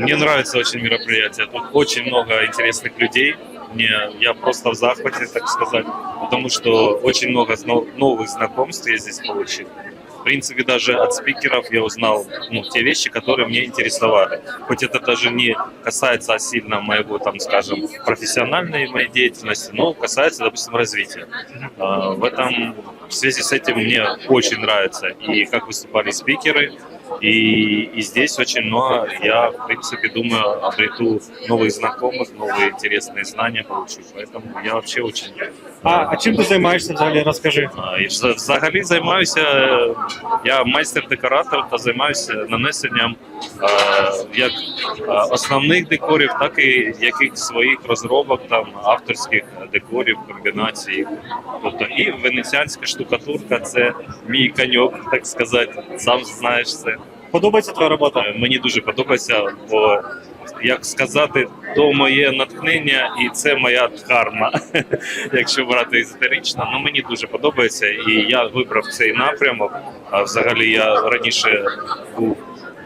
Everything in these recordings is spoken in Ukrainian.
Мне нравится очень мероприятие. Тут очень много интересных людей. Мне, я просто в захвате, так сказать, потому что очень много новых знакомств я здесь получил. В принципе, даже от спикеров я узнал ну, те вещи, которые мне интересовали. Хоть это даже не касается сильно моего, там, скажем, профессиональной моей деятельности, но касается, допустим, развития. А, В этом в связи с этим мне очень нравится и как выступали спикеры, и, и здесь очень много, я, в принципе, думаю, обрету новых знакомых, новые интересные знания получу. Поэтому я вообще очень... А, а чим ти займаєшся взагалі? Розкажи. А, І вза- взагалі займаюся, е, я майстер-декоратор та займаюся нанесенням е, як е, основних декорів, так і якихось своїх розробок, там авторських декорів, комбінацій. Тобто і венеціанська штукатурка це мій коньок, так сказати. Сам знаєш це. Подобається твоя робота? Е, Мені дуже подобається, бо як сказати, то моє натхнення і це моя дхарма, якщо брати езотерично. Ну мені дуже подобається, і я вибрав цей напрямок. А взагалі я раніше був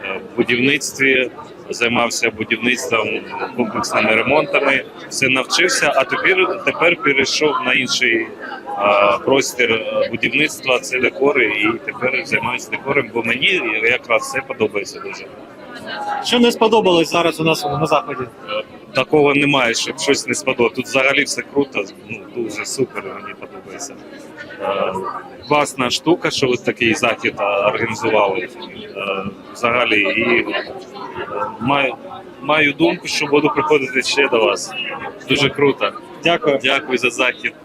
е, в будівництві, займався будівництвом, комплексними ремонтами, все навчився, а тепер тепер перейшов на інший простір е, будівництва. Це декори, і тепер займаюся декором, бо мені якраз це подобається дуже. Що не сподобалось зараз у нас на заході? Такого немає, щоб щось не сподобалося. Тут взагалі все круто, ну дуже супер, мені подобається. Е, класна штука, що ви такий захід е, організували. Е, взагалі, і е, маю, маю думку, що буду приходити ще до вас. Дуже круто. Дякую. Дякую за захід.